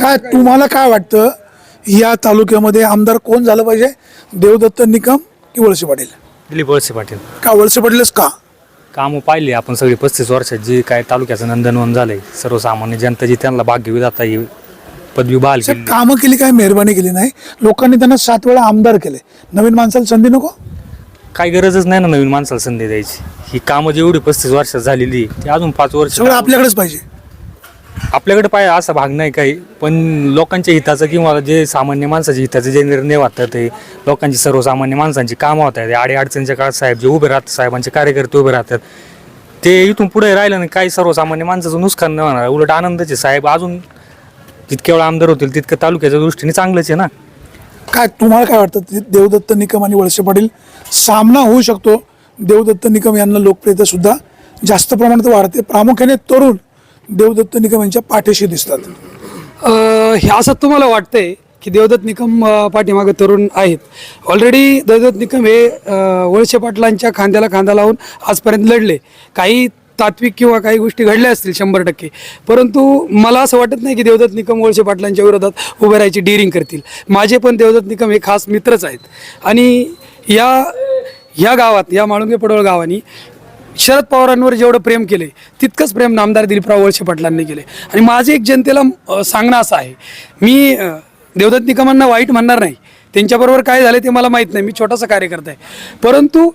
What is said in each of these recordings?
काय तुम्हाला काय वाटतं? या तालुक्यामध्ये आमदार कोण झालं पाहिजे? देवदत्त निकम की वळसे पाटील? दिलीप वळसे पाटील. का वळसे पाटीलच का? कामं पाहिली आपण सगळी पस्तीस वर्षात जी काय तालुक्याचं नंदनवन झालंय सर्वसामान्य जनता जी त्यांना भाग्य विधाता ही पदवी बहाल साहेब, केली. कामं केली काय मेहरबानी केली नाही? लोकांनी त्यांना सात वेळा आमदार केले. नवीन माणसाला संधी नको? काही गरजच नाही ना नवीन माणसाला संधी द्यायची. ही कामं जेवढी पस्तीस वर्षात झालेली ती अजून पाच वर्ष सगळं आपल्याकडेच पाहिजे. आपल्याकडे पाय असा भाग नाही काही पण लोकांच्या हिताचं किंवा जे सामान्य माणसाच्या हिताचे जे निर्णय वाटतात ते लोकांची सर्वसामान्य माणसांची कामं होत आहेत आडी अडचणीच्या काळात साहेब जे उभे राहतात साहेबांचे कार्यकर्ते उभे राहतात ते इथून पुढे राहिलं नाही काही सर्वसामान्य माणसाचं नुकसान नाही होणार. उलट आनंदाचे साहेब अजून जितके वेळा आमदार होतील तितकं तालुक्याच्या दृष्टीने चांगलंच आहे ना. काय तुम्हाला काय वाटतं? ते देवदत्त निकम आणि वळसे पाटील सामना होऊ शकतो. देवदत्त निकम यांना लोकप्रियता सुद्धा जास्त प्रमाणात वाढते. प्रामुख्याने तरुण देवदत्त निकम यांच्या पाठीशी दिसतात. हे असं तुम्हाला वाटतंय की देवदत्त निकम पाठीमागे तरुण आहेत. ऑलरेडी देवदत्त निकम हे वळसे पाटलांच्या खांद्याला खांदा लावून आजपर्यंत लढले. काही तात्विक किंवा काही गोष्टी घडल्या असतील शंभर टक्के. परंतु मला असं वाटत नाही की देवदत्त निकम वळसे पाटलांच्या विरोधात उभे राहायची डिरिंग करतील. माझे पण देवदत्त निकम हे खास मित्रच आहेत. आणि या ह्या गावात या माळुंगे पडवळ गावानी शरद पवारांवर जेवढं प्रेम केले तितकंच प्रेम नामदार दिलीपराव वळसे पाटलांनी केले. आणि माझे एक जनतेला सांगणं असं आहे मी देवदत्त निकमांना वाईट म्हणणार नाही. त्यांच्याबरोबर काय झाले ते मला माहीत नाही मी छोटासा कार्यकर्ता आहे. परंतु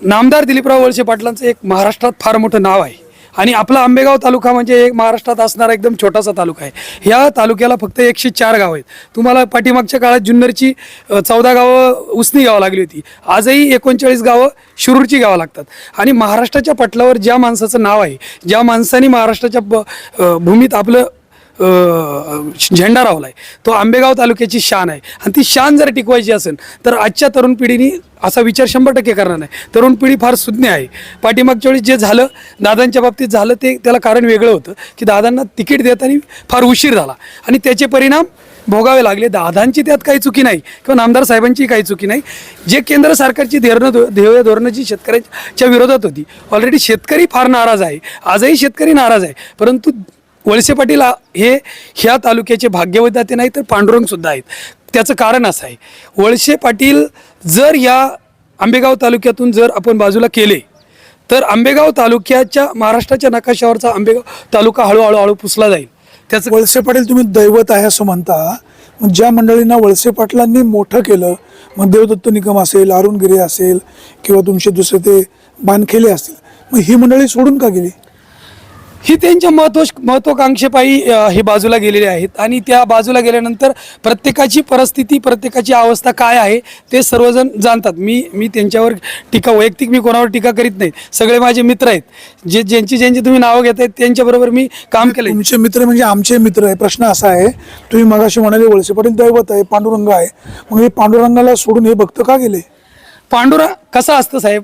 नामदार दिलीपराव वळसे पाटलांचं एक महाराष्ट्रात फार मोठं नाव आहे. आणि आपला आंबेगाव तालुका म्हणजे एक महाराष्ट्रात असणारा एकदम छोटासा तालुका आहे. या तालुक्याला फक्त एकशे चार गावं आहेत. तुम्हाला पाठीमागच्या काळात जुन्नरची चौदा गावं उसनी गावं लागली होती. आजही एकोणचाळीस गावं शिरूरची गावं लागतात. आणि महाराष्ट्राच्या पटलावर ज्या माणसाचं नाव आहे ज्या माणसाने महाराष्ट्राच्या ब- भूमीत आपलं झेंडा झेंडा रावलाय. तो आंबेगाव तालुक्याची शान आहे. आणि ती शान जर टिकवायची असेल तर आजच्या तरुण पिढीने असा विचार शंभर टक्के करणार नाही. तरुण पिढी फार सुज्ञ आहे. पाठीमागच्या वेळी जे झालं दादांच्या बाबतीत झालं ते त्याला कारण वेगळं होतं की दादांना तिकीट देताना फार उशीर झाला. आणि त्याचे परिणाम भोगावे लागले. दादांची त्यात काही चुकी नाही किंवा नामदार साहेबांची काही चुकी नाही. जे केंद्र सरकारची धोरणं ध्येय धोरणं जी शेतकऱ्यांच्या विरोधात होती ऑलरेडी शेतकरी फार नाराज आहे. आजही शेतकरी नाराज आहे. परंतु वळसे पाटील हे ह्या तालुक्याचे भाग्यवदाते नाही तर पांडुरंगसुद्धा आहेत. त्याचं कारण असं आहे. वळसे पाटील जर या आंबेगाव तालुक्यातून जर आपण बाजूला केले तर आंबेगाव तालुक्याच्या महाराष्ट्राच्या नकाशावरचा आंबेगाव तालुका हळूहळू हळू पुसला जाईल. त्याचं वळसे पाटील तुम्ही दैवत आहे असं म्हणता. ज्या मंडळींना वळसे पाटलांनी मोठं केलं मग देवदत्त निगम असेल अरुणगिरी असेल किंवा तुमचे दुसरे ते बानखेले असतील मग ही मंडळी सोडून का गेली? ही त्यांच्या महत्त्व महत्वाकांक्षेपायी हे बाजूला गेलेले आहेत. आणि त्या बाजूला गेल्यानंतर प्रत्येकाची परिस्थिती प्रत्येकाची अवस्था काय आहे ते सर्वजण जाणतात. मी मी त्यांच्यावर टीका वैयक्तिक मी कोणावर टीका करीत नाही. सगळे माझे मित्र आहेत. जे ज्यांची ज्यांची तुम्ही नावं घेत आहेत त्यांच्याबरोबर मी काम केलं तुमचे मित्र म्हणजे आमचे मित्र आहे. प्रश्न असा आहे तुम्ही मगाशी म्हणाले वळसे पाटील दैवत आहे पांडुरंग आहे. मग हे पांडुरंगाला सोडून हे भक्त का गेले? पांडुरा कसं असतं साहेब?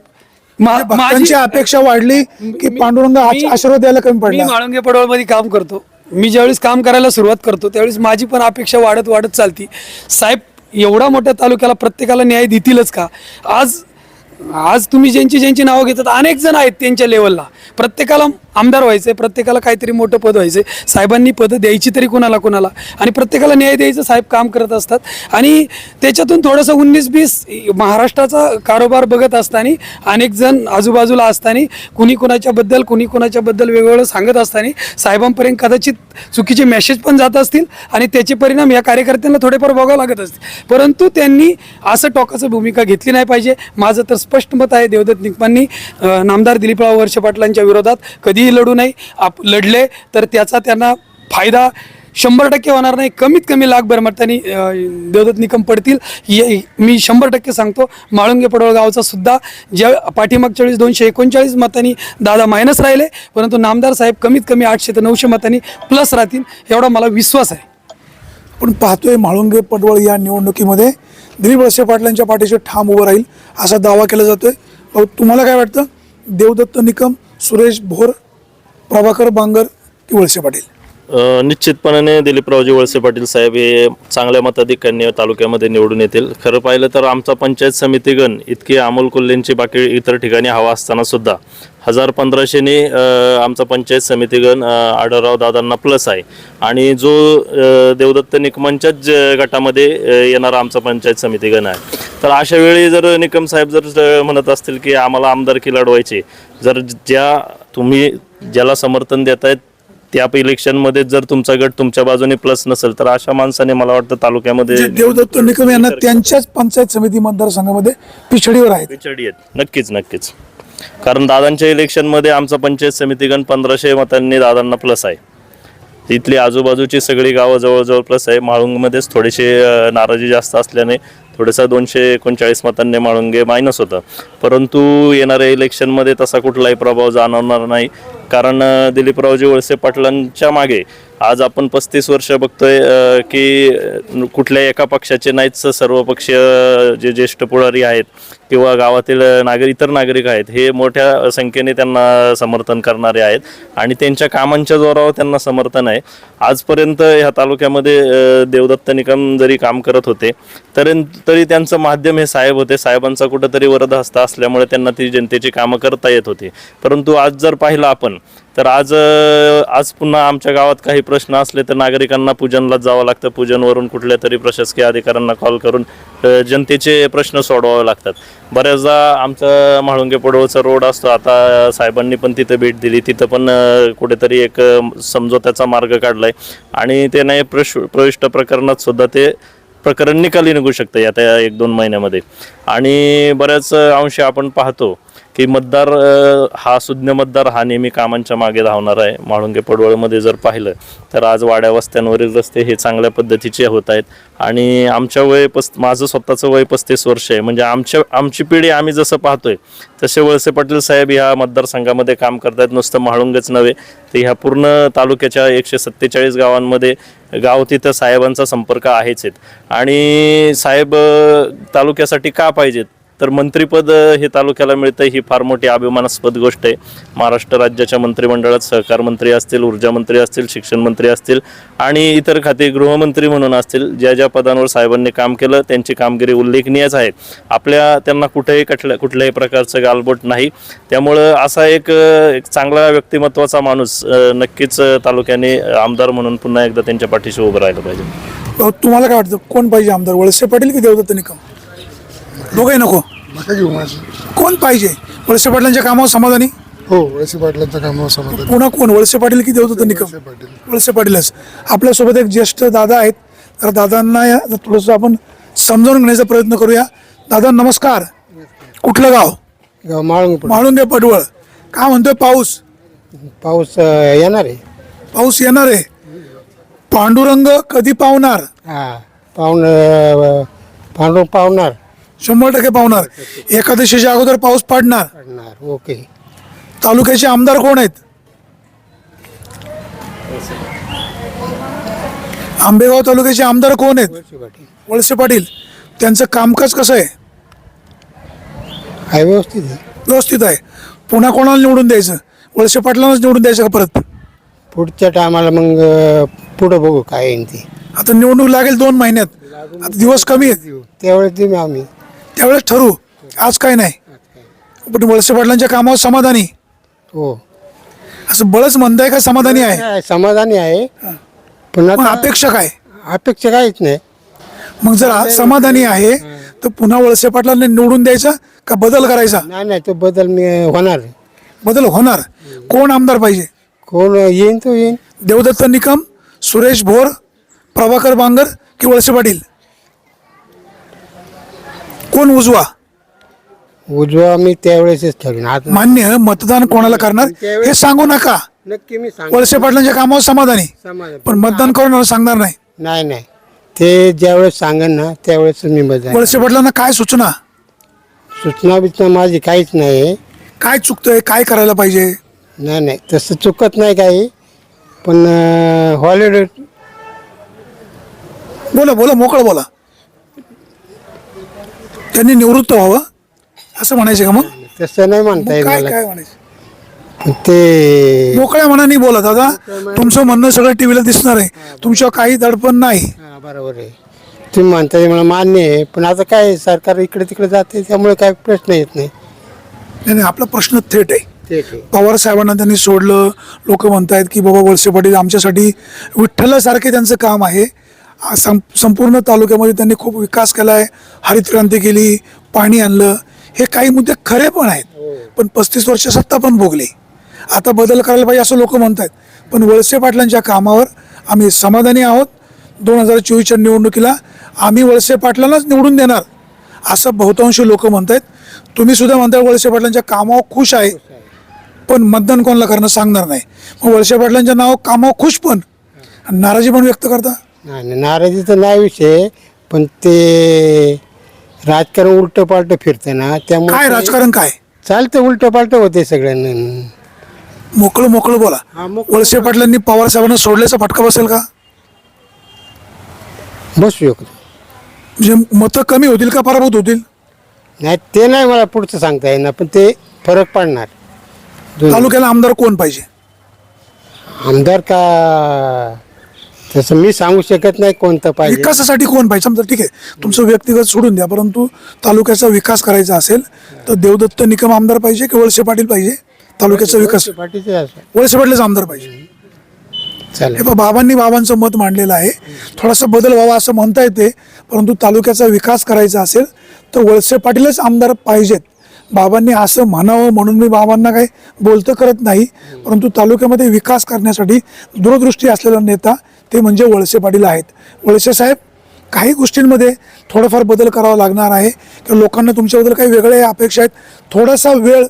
मा- माझी- भक्तांची अपेक्षा वाढली की पांडुरंग आश- आशीर्वाद द्यायला कमी मी पडला. म्हाळुंगे पडवळमध्ये काम करतो. मी ज्यावेळेस काम करायला सुरुवात करतो त्यावेळेस माझी पण अपेक्षा वाढत वाढत चालती. साहेब एवढा मोठ्या तालुक्याला प्रत्येकाला न्याय देतीलच का? आज आज तुम्ही ज्यांची ज्यांची नावं घेतात अनेक जण आहेत त्यांच्या लेवलला प्रत्येकाला आमदार व्हायचंय प्रत्येकाला काहीतरी मोठं पद व्हायचं आहे साहेबांनी पदं द्यायची तरी कुणाला कोणाला. आणि प्रत्येकाला न्याय द्यायचं साहेब काम करत असतात. आणि त्याच्यातून थोडंसं उन्नीस बीस महाराष्ट्राचा कारोबार बघत असताना अनेक जण आजूबाजूला असताना कुणी कुणाच्याबद्दल कुणी कुणाच्याबद्दल वेगवेगळं सांगत असताना साहेबांपर्यंत कदाचित चुकीचे मेसेज पण जात असतील आणि त्याचे परिणाम या कार्यकर्त्यांना थोडेफार बघावं लागत असतील. परंतु त्यांनी असं टोकाचं भूमिका घेतली नाही पाहिजे. माझं तर स्पष्ट मत आहे देवदत्त निकमांनी नामदार दिलीपराव वर्षे त्यांच्या विरोधात कधीही लढू नये. आप लढले तर त्याचा त्यांना फायदा शंभर टक्के होणार नाही. कमीत कमी लाखभर मतांनी देवदत्त निकम पडतील. ये मी शंभर टक्के सांगतो माळुंगे पडवळ गावचा सुद्धा ज्या पाठीमागच्या वेळेस दोनशे एकोणचाळीस मतांनी दादा मायनस राहिले परंतु नामदार साहेब कमीत कमी आठशे ते नऊशे मतांनी प्लस राहतील एवढा मला विश्वास आहे. पण पाहतोय म्हाळुंगे पडवळ या निवडणुकीमध्ये दिलीप वळसे पाटलांच्या पाठीशी ठाम उभं राहील असा दावा केला जातोय. तुम्हाला काय वाटतं? देवदत्त निकम सुरेश भोर प्रभाकर बांगर की वळसे पाटील. निश्चितपणाने दिलीपरावजी वळसे पाटील साहेब हे चांगल्या मताधिकांनी तालुक्यामध्ये निवडून येतील. खरं पाहिलं तर आमचा पंचायत समितीगण इतकी अमोल कोल्हेंची बाकी इतर ठिकाणी हवा असताना सुद्धा हजार पंधराशेने आमचा पंचायत समितीगण आढळराव दादांना प्लस आहे. आणि जो देवदत्त निकमांच्याच गटामध्ये येणारा आमचा पंचायत समितीगण आहे. तर अशा वेळी जर निकम साहेब जर म्हणत असतील की आम्हाला आमदारकी लढवायची जर ज्या तुम्ही ज्याला समर्थन देत आहेत त्या इलेक्शनमध्ये जर तुमचा गट तुमच्या बाजूने प्लस नसेल तर अशा माणसाने मला वाटतं तालुक्यामध्ये जे देवदत्त निकम यांना त्यांच्याच पंचायत समिती मतदारसंघामध्ये पिछडीवर आहेत. पिछडी आहेत. नक्कीच नक्कीच. कारण दादांच्या इलेक्शनमध्ये आमचा पंचायत समितीगण पंधराशे मतांनी दादांना प्लस आहे. तिथली आजूबाजूची सगळी गावं जवळजवळ प्लस आहे. माळुंगमध्येच थोडेसे नाराजी जास्त असल्याने थोडासा दोनशे एकोणचाळीस मतांनी माळुंगे मायनस होतं. परंतु येणाऱ्या इलेक्शनमध्ये तसा कुठलाही प्रभाव जाणवणार नाही. कारण दिलीपरावजी वळसे पाटलांच्या मागे आज आपण पस्तीस वर्ष बघतोय की कुठल्या एका पक्षाचे नाहीच सर्वपक्षीय जे ज्येष्ठ पुढारी आहेत किंवा गावातील नागरिक इतर नागरिक आहेत हे मोठ्या संख्येने त्यांना समर्थन करणारे आहेत आणि त्यांच्या कामांच्या जोरावर त्यांना समर्थन आहे. आजपर्यंत ह्या तालुक्यामध्ये देवदत्त निकम जरी काम करत होते तरी तरी त्यांचं माध्यम हे साहेब होते. साहेबांचा कुठंतरी वरद हस्ता असल्यामुळे त्यांना ती जनतेची कामं करता येत होती. परंतु आज जर पाहिलं आपण तर आज आज पुन्हा आमच्या गावात काही प्रश्न असले तर नागरिकांना पूजनलाच जावं लागतं. पूजनवरून कुठल्या तरी प्रशासकीय अधिकाऱ्यांना कॉल करून जनतेचे प्रश्न सोडवावे लागतात. बऱ्याचदा आमचा म्हाळुंगे पडवळचा रोड असतो. आता साहेबांनी पण तिथं भेट दिली. तिथं पण कुठेतरी एक समजोत्याचा मार्ग मार्ग आहे आणि ते नाही प्रश प्रविष्ट प्रकरणात सुद्धा ते प्रकरण निकाली निघू शकतं या त्या एक दोन महिन्यामध्ये. आणि बऱ्याच अंशी आपण पाहतो. की मतदार हा सुज्ञ मतदार हा नेहमी कामांच्या मागे धावणार आहे. म्हाळुंगे पडवळमध्ये जर पाहिलं तर आज वाड्या वस्त्यांवरील रस्ते हे चांगल्या पद्धतीचे होत आहेत. आणि आमच्या वय पस माझं स्वतःचं वय पस्तीस वर्ष आहे. म्हणजे आमच्या आमची पिढी आम्ही जसं पाहतोय तसे वळसे पाटील साहेब ह्या मतदारसंघामध्ये काम करतायत नुसतं म्हाळुंगच नव्हे तर ह्या पूर्ण तालुक्याच्या एकशे सत्तेचाळीस गावांमध्ये गाव तिथं साहेबांचा संपर्क आहेच आहेत. आणि साहेब तालुक्यासाठी का पाहिजेत? तर मंत्रिपद हे तालुक्याला मिळतं ही फार मोठी अभिमानास्पद गोष्ट आहे. महाराष्ट्र राज्याच्या मंत्रिमंडळात सहकार मंत्री असतील ऊर्जा मंत्री असतील शिक्षण मंत्री असतील आणि इतर खाते गृहमंत्री म्हणून असतील ज्या ज्या पदांवर साहेबांनी काम केलं त्यांची कामगिरी उल्लेखनीयच आहे. आपल्या त्यांना कुठेही कठल्या कुठल्याही प्रकारचं गालबोट नाही. त्यामुळं असा एक चांगला व्यक्तिमत्वाचा माणूस नक्कीच तालुक्याने आमदार म्हणून पुन्हा एकदा त्यांच्या पाठीशी उभं राहिलं पाहिजे. तुम्हाला काय वाटतं? कोण पाहिजे आमदार? वळसे पाटील की देवदत्त निकम? दोघंही नको. नका घेऊ माझी. कोण पाहिजे? वळसे पाटलांच्या कामावर समाधानी? हो वळसे पाटलांच्या कामावर समाधान. पुन्हा कोण? वळसे पाटील की देवदत्त निकम? पाटील. वळसे पाटीलच. आपल्यासोबत एक ज्येष्ठ दादा आहेत. तर दादांना या- थोडंसं आपण समजावून घेण्याचा प्रयत्न करूया. दादा नमस्कार. कुठलं गाव? गाव माळून पड म्हाळुंगे पडवळ. काय म्हणतोय पाऊस? पाऊस अं, येणार आहे. पाऊस येणार आहे. पांडुरंग कधी पावणार? हा पाहुण अं, पांडू पाहुणार शंभर टक्के पावणार. एकादशीच्या अगोदर पाऊस पडणार. पडणार ओके. तालुक्याचे आमदार कोण आहेत? आंबेगाव तालुक्याचे आमदार कोण आहेत? वळसे पाटील. वळसे पाटील. त्यांचं कामकाज कसं आहे? आहे व्यवस्थित आहे. व्यवस्थित आहे. पुन्हा कोणाला निवडून द्यायचं? वळसे पाटलांनाच निवडून द्यायचं का परत? पुढच्या टायमाला मग अं, पुढं बघू काय येईन ते. आता निवडणूक लागेल दोन महिन्यात. आता दिवस कमी आहेत. त्यावेळेस तुम्ही आम्ही. त्यावेळेस ठरवू आज काय नाही. पण वळसे पाटलांच्या कामावर समाधानी. हो. असं बळच म्हणताय का समाधानी आहे? काय समाधानी आहे. पण आता अपेक्षा काय? अपेक्षा काहीच नाही. मग जर आज समाधानी आहे तर पुन्हा वळसे पाटलांना निवडून द्यायचा का बदल करायचा? नाही नाही तो बदल मी होणार. बदल होणार. कोण आमदार पाहिजे? कोण येईन तो येईन. देवदत्त निकम सुरेश भोर प्रभाकर बांगर की वळसे पाटील? कोण उजवा? उजवा मी त्यावेळेसच ठरवीन. मान्य मतदान कोणाला करणार? हे सांगू नका. नक्की मी सांग वळसे पाटलांच्या कामावर समाधानी. पण मतदान करून सांगणार नाही? नाही नाही. ते ज्यावेळेस सांगेन ना त्यावेळेस मी बदल वळसे पाटलांना काय सूचना? सूचना बिचना माझी काहीच नाही. आहे काय चुकतंय? काय करायला पाहिजे? नाही नाही. तसं चुकत नाही काही. पण हॉलिडे बोला बोला मोकळं बोला. त्यांनी निवृत्त व्हावं असं म्हणायचं का मग? तसं नाही म्हणता येईल काय मला. काय म्हणायचं? ते मोकळ्या मनाने बोला दादा. तुमचं म्हणणं सगळं टीव्हीला दिसणार आहे. तुमच्यावर काही दडपण नाही. हा, बरोबर आहे. तुम्ही म्हणता ते मला मान्य आहे पण आता काय सरकार इकडे तिकडे जाते त्यामुळे काय प्रश्न येत नाही. नाही नाही, आपला प्रश्न थेट आहे. ते पवार साहेबांना त्यांनी सोडलं. लोक म्हणतायत की बाबा वळसे पाटील आमच्यासाठी विठ्ठलासारखे त्यांचं काम आहे. सं संपूर्ण तालुक्यामध्ये त्यांनी खूप विकास केला आहे हरित क्रांती केली पाणी आणलं. हे काही मुद्दे खरे पण आहेत. पण पस्तीस वर्ष सत्ता पण भोगली. आता बदल करायला पाहिजे असं लोक म्हणतात पण वळसे पाटलांच्या कामावर आम्ही समाधानी आहोत. दोन हजार चोवीसच्या निवडणुकीला आम्ही वळसे पाटलांनाच निवडून देणार असं बहुतांश लोक म्हणतायत. तुम्ही सुद्धा म्हणताय वळसे पाटलांच्या कामावर खुश आहे. पण मतदान कोणाला करणं सांगणार नाही. मग वळसे पाटलांच्या नाव कामावर खुश पण. नाराजी पण व्यक्त करता. नाही नाराजीचा नाही विषय पण ते राजकारण उलट पालट फिरते ना त्यामुळे काय ते- राजकारण काय? चालतं उलट पालट होते सगळ्यांना. मोकळं मोकळं बोला. हा, मोकळं- वळसे पाटलांनी पवार साहेबांना सोडल्याचा फटका बसेल का? बसू शकतो. म्हणजे मतं कमी होतील का पराभूत होतील? नाही ते नाही मला पुढचं सांगता येणार पण ते फरक पडणार. दोन्ही. तालुक्याला आमदार कोण पाहिजे? आमदार का तसं मी सांगू शकत नाही कोणतं पाहिजे. विकासासाठी कोण पाहिजे? समजा ठीक आहे तुमचं व्यक्तिगत सोडून द्या परंतु तालुक्याचा विकास करायचा असेल तर देवदत्त निकम आमदार पाहिजे की वळसे पाटील पाहिजे? तालुक्याचा विकास वळसे पाटीलच आमदार पाहिजे. चालेल. हे बा बाबांनी बाबांचं मत मांडलेलं आहे. थोडासा बदल व्हावा असं म्हणता येते परंतु तालुक्याचा विकास करायचा असेल तर वळसे पाटीलच आमदार पाहिजेत. बाबांनी असं म्हणावं म्हणून मी बाबांना काही बोलतं करत नाही परंतु तालुक्यामध्ये विकास करण्यासाठी दूरदृष्टी असलेला नेता ते म्हणजे वळसे पाटील आहेत. वळसे साहेब काही गोष्टींमध्ये थोडाफार बदल करावा लागणार आहे किंवा लोकांना तुमच्याबद्दल काही वेगळे अपेक्षा आहेत. थोडासा वेळ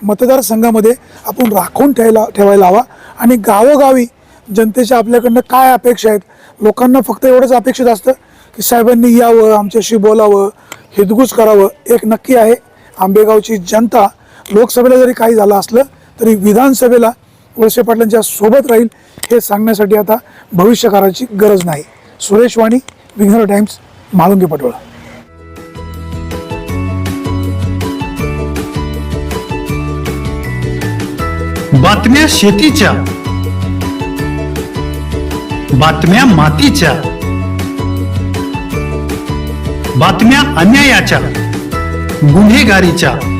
मतदारसंघामध्ये आपण राखून ठेवायला ठेवायला हवा. आणि गावोगावी जनतेच्या आपल्याकडनं काय अपेक्षा आहेत? लोकांना फक्त एवढंच अपेक्षित असतं की साहेबांनी यावं आमच्याशी बोलावं हितगुज करावं. एक नक्की आहे आंबेगावची जनता लोकसभेला जरी काही झालं असलं तरी विधानसभेला वळसे पाटलांच्या सोबत राहील हे सांगण्यासाठी आता भविष्यकाराची गरज नाही. सुरेश वाणी विघ्नर टाइम्स म्हाळुंगे पटोळा. बातम्या शेतीच्या. बातम्या मातीच्या. बातम्या अन्यायाच्या. गुन्हेगारीच्या.